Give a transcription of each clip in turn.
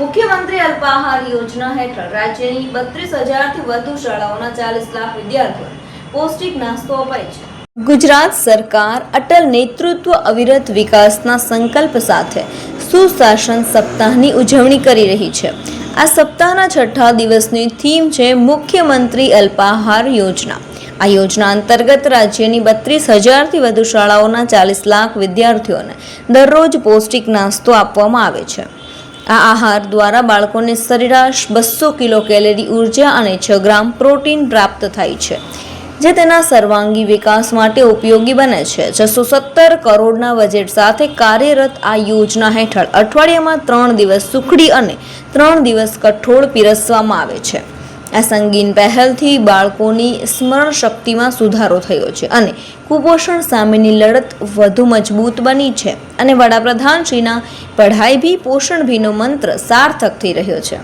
મુખ્યમંત્રી અલ્પાહાર યોજના હેઠળ રાજ્યની બત્રીસ હજારથી વધુ શાળાઓના ચાલીસ લાખ વિદ્યાર્થીઓને પૌષ્ટિક નાસ્તો અપાય છે. ગુજરાત સરકાર અટલ નેતૃત્વ અવિરત વિકાસના સંકલ્પ સાથે સુશાસન સપ્તાહની ઉજવણી કરી રહી છે. આ સપ્તાહના છઠ્ઠા દિવસની થીમ છે મુખ્યમંત્રી અલ્પાહાર યોજના. આ યોજના અંતર્ગત રાજ્યની બત્રીસ હજારથી વધુ શાળાઓના ચાલીસ લાખ વિદ્યાર્થીઓને દરરોજ પૌષ્ટિક નાસ્તો આપવામાં આવે છે. આ આહાર દ્વારા બાળકોને સરેરાશ બસો કિલો કેલેરી ઊર્જા અને છ ગ્રામ પ્રોટીન પ્રાપ્ત થાય છે, જે તેના સર્વાંગી વિકાસ માટે ઉપયોગી બને છે. છસો સત્તર કરોડના બજેટ સાથે કાર્યરત આ યોજના હેઠળ અઠવાડિયામાં ત્રણ દિવસ સુખડી અને ત્રણ દિવસ કઠોળ પીરસવામાં આવે છે. આ સંગીન પહેલથી બાળકોની સ્મરણ શક્તિમાં સુધારો થયો છે અને કુપોષણ સામેની લડત વધુ મજબૂત બની છે. અને વડાપ્રધાનશ્રીના પઢાઈ ભી પોષણ ભીનો મંત્ર સાર્થક થઈ રહ્યો છે.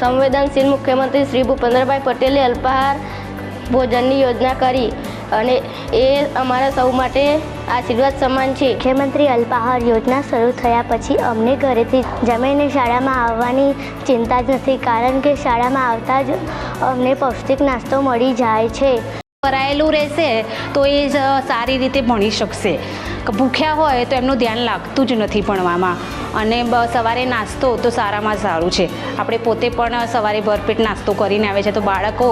સંવેદનશીલ મુખ્યમંત્રી શ્રી ભૂપેન્દ્રભાઈ પટેલે અલ્પાહાર ભોજનની યોજના કરી અને એ અમારા સૌ માટે આશીર્વાદ સમાન છે. મુખ્યમંત્રી અલ્પાહાર યોજના શરૂ થયા પછી અમને ઘરેથી જમીને શાળામાં આવવાની ચિંતા જ નથી કારણ કે શાળામાં આવતા જ અમને પૌષ્ટિક નાસ્તો મળી જાય છે. ભરાયેલું રહેશે તો એ જ સારી રીતે ભણી શકશે. ભૂખ્યા હોય તો એમનું ધ્યાન લાગતું જ નથી ભણવામાં. અને સવારે નાસ્તો તો સારામાં સારું છે. આપણે પોતે પણ સવારે ભરપેટ નાસ્તો કરીને આવે છે, તો બાળકો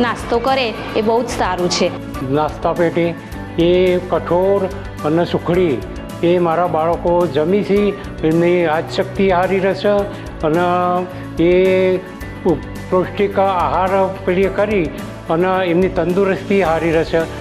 નાસ્તો કરે એ બહુ જ સારું છે. નાસ્તા પેટી એ કઠોળ અને સુખડી એ મારા બાળકો જમી છે એમની યાદશક્તિ સારી રહેશે અને એ પૌષ્ટિક આહાર પેલી કરી અને એમની તંદુરસ્તી સારી રહેશે.